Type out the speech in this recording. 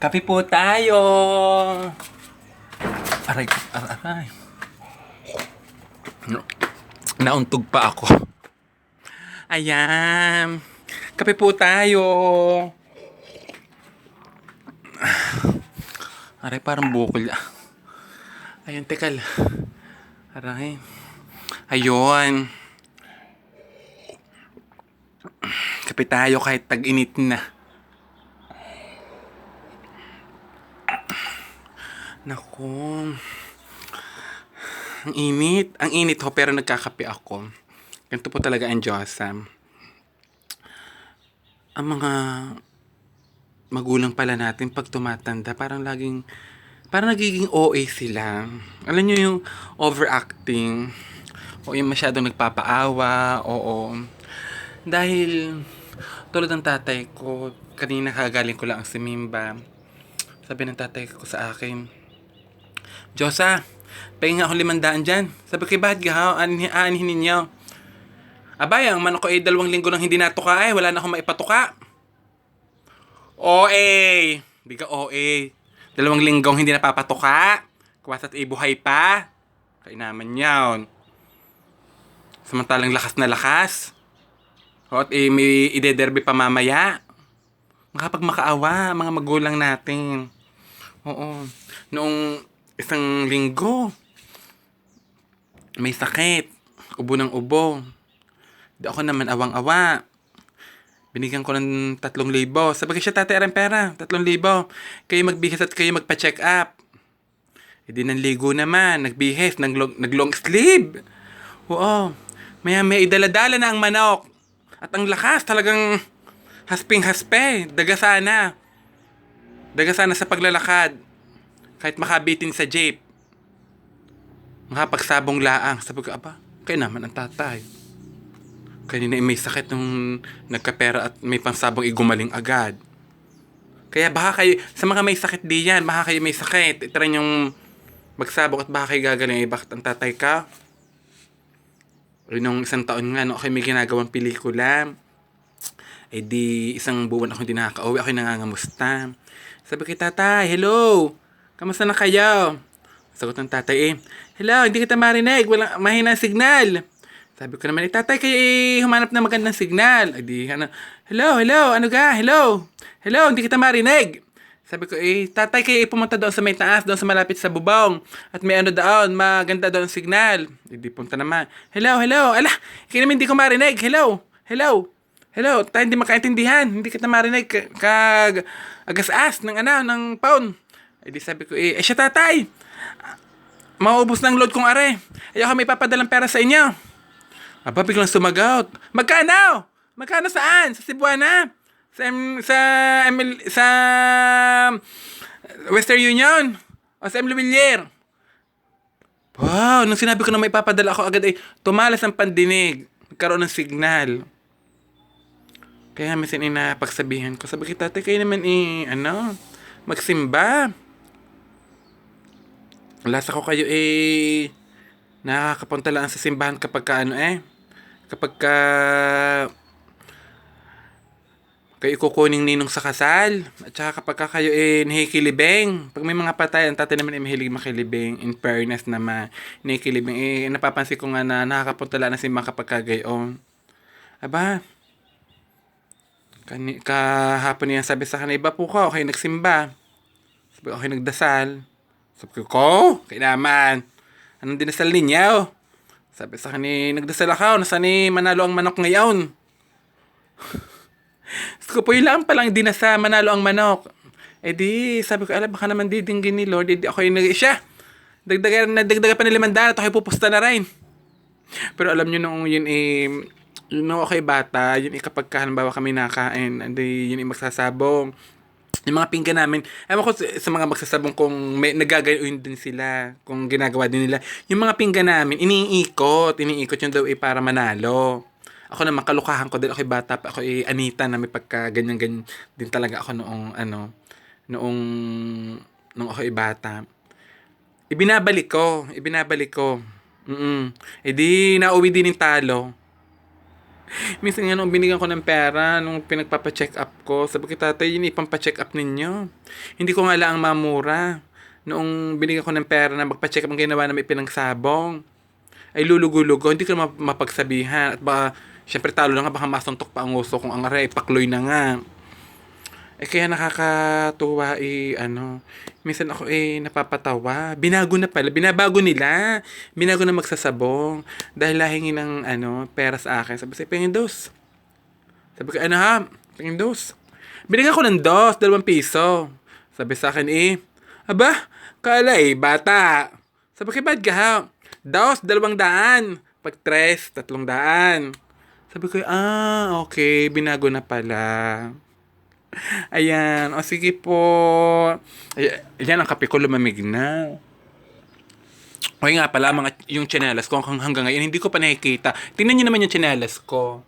Kape po tayo. Aray, aray. Nauntog pa ako. Ayan. Kape po tayo. Aray, parang bukol. Ayun, tekal. Aray. Ayun. Kape tayo kahit tag-init na. Naku. Ang init. Ang init ho, pero nagkakape ako. Ganito po talaga ang Diyosa. Ang mga magulang pala natin pag tumatanda, parang laging, parang nagiging OA sila. Alam nyo yung overacting, o yung masyadong nagpapaawa, oo. Dahil, tulad ng tatay ko, kanina kagaling ko lang ang simimba. Sabi ng tatay ko sa akin, Diyosa, pahinga ako limandaan dyan. Sabi ko, bakit gahaw? Aanhin, ninyo. Abay, ang manok ko ay dalawang linggo nang hindi natuka eh. Wala na akong maipatuka. OA! Di OA. Dalawang linggong hindi napapatuka. Kuwasa't ibuhay pa. Kainaman yawn. Samantalang lakas na lakas. O at eh, may idederby pa mamaya. Makapag makaawa, mga magulang natin. Oo. Noong isang linggo, may sakit. Ubo ng ubo. Di ako naman awang-awa. Binigyan ko ng tatlong libo. Ko siya, tatay, arang pera. Tatlong libo. Kayo magbihis at kayo magpa-check up. E di nanligo naman. Nagbihis. Naglong, naglong sleeve. Oo. Maya may idaladala na ang manok. At ang lakas talagang hasping-haspe. Daga sana. Daga sana sa paglalakad. Kahit makabitin sa jeep. Makapagsabong laang. Sabi ko, aba, kayo naman ang tatay. Kanina ay may sakit nung nagkapera at may pansabong igumaling agad. Kaya baka kayo, sa mga may sakit di yan, baka kayo may sakit. Itry yung magsabog at baka kayo gagaling. Eh, bakit ang tatay ka? Nung isang taon nga, no, ako may ginagawang pelikula. Eh di, isang buwan ako hindi nakaka-uwi. Ako nangangamusta. Sabi kay tatay, hello! Kamusta na kayo? Sagot ng tatay eh, hello, hindi kita marinig. Walang mahina signal. Sabi ko naman, eh, tatay, kayo eh, humanap na magandang signal. Ay di, ano, hello, hello, ano ka? Hello, hello, hindi kita marinig. Sabi ko, eh, tatay, kayo eh, pumunta doon sa may taas, doon sa malapit sa bubong. At may ano doon, maganda doon ang signal. Eh, di punta naman. Hello, hello, ala, kayo naman hindi ko marinig. Hello, hello, hello, tayo hindi makaintindihan. Hindi kita marinig. Ka- Kag, agas-as ng ano, ng pound. Eh, di sabi ko, eh, eh siya tatay. Maubos ng load kong are. Ayoko may papadalang pera sa inyo. Aba, biglang sumagot. Magkano? Magkano saan? Sa Cebuana? Sa, sa, ML, sa Western Union? O sa M. Luwilier? Wow, nung sinabi ko na may papadala ako agad ay tumalas ang pandinig. Nagkaroon ng signal. Kaya minsan inapagsabihan ko. Sabi kita, tatay, kayo naman eh, ano, magsimba. Lasa ko kayo eh, nakakapunta lang sa simbahan kapag ka ano eh, kapag ka kayo kukuning ninong sa kasal. At saka kapag ka kayo eh nahikilibeng. Pag may mga patay, ang tatay naman ay mahilig makilibeng. In fairness naman, nahikilibeng. Eh, napapansin ko nga na nakakapunta lang na simbahan kapag ka gayon. Aba, kani, kahapon niya sabi sa kanila, iba po ko, okay nagsimba. Sabi, okay nagdasal. Sabi ko, ko, kaya naman. Anong dinasal ninyo? Sabi sa kanila, nagdasal ako, nasa ni manalo ang manok ngayon. Sabi ko po, lang palang dinasa, manalo ang manok. Eh di, sabi ko, ala, baka naman didinggin ni Lord, di ako yung siya. Dagdagan, nadagdagan pa ni limandaan at ako pupusta na rin. Pero alam nyo nung yun eh, yun nung ako bata, yun eh kapag ka, halimbawa kami nakain, hindi yun eh magsasabong. Yung mga pinggan namin, ewan ko sa, mga magsasabong kung may nagagawin din sila, kung ginagawa din nila. Yung mga pinggan namin, iniikot, iniikot yung daw eh para manalo. Ako naman, kalukahan ko din, ako bata pa, ako eh, Anita na may pagka ganyan-ganyan din talaga ako noong, ano, noong, noong ako ay bata. Ibinabalik ko, ibinabalik ko. Mm E di, nauwi din yung talo. Minsan nga nung binigyan ko ng pera, nung pinagpapacheck up ko, sabi ko, tatay, yun ipampacheck up ninyo. Hindi ko nga lang ang mamura. Noong binigyan ko ng pera na magpacheck up ang ginawa na may pinangsabong, ay lulugo-lugo, hindi ko mapagsabihan. At baka, syempre talo na nga, baka masuntok pa ang uso kung ang aray, pakloy na nga. Eh kaya nakakatuwa eh, ano, minsan ako eh napapatawa. Binago na pala, binabago nila. Binago na magsasabong. Dahil lahingin ng ano, pera sa akin. Sabi ko, pingin dos. Sabi ko, ano ha? Pingin dos. Binigyan ko ng dos, dalawang piso. Sabi sa akin eh, aba, kala eh, bata. Sabi ko, ba't ka ha? Dos, dalawang daan. Pag tres, tatlong daan. Sabi ko, ah, okay, binago na pala. Ayan. O sige po. Ay- Ayan, ang kape ko lumamig na. O nga pala, mga, yung tsinelas ko hang- hanggang ngayon, hindi ko pa nakikita. Tingnan niyo naman yung tsinelas ko.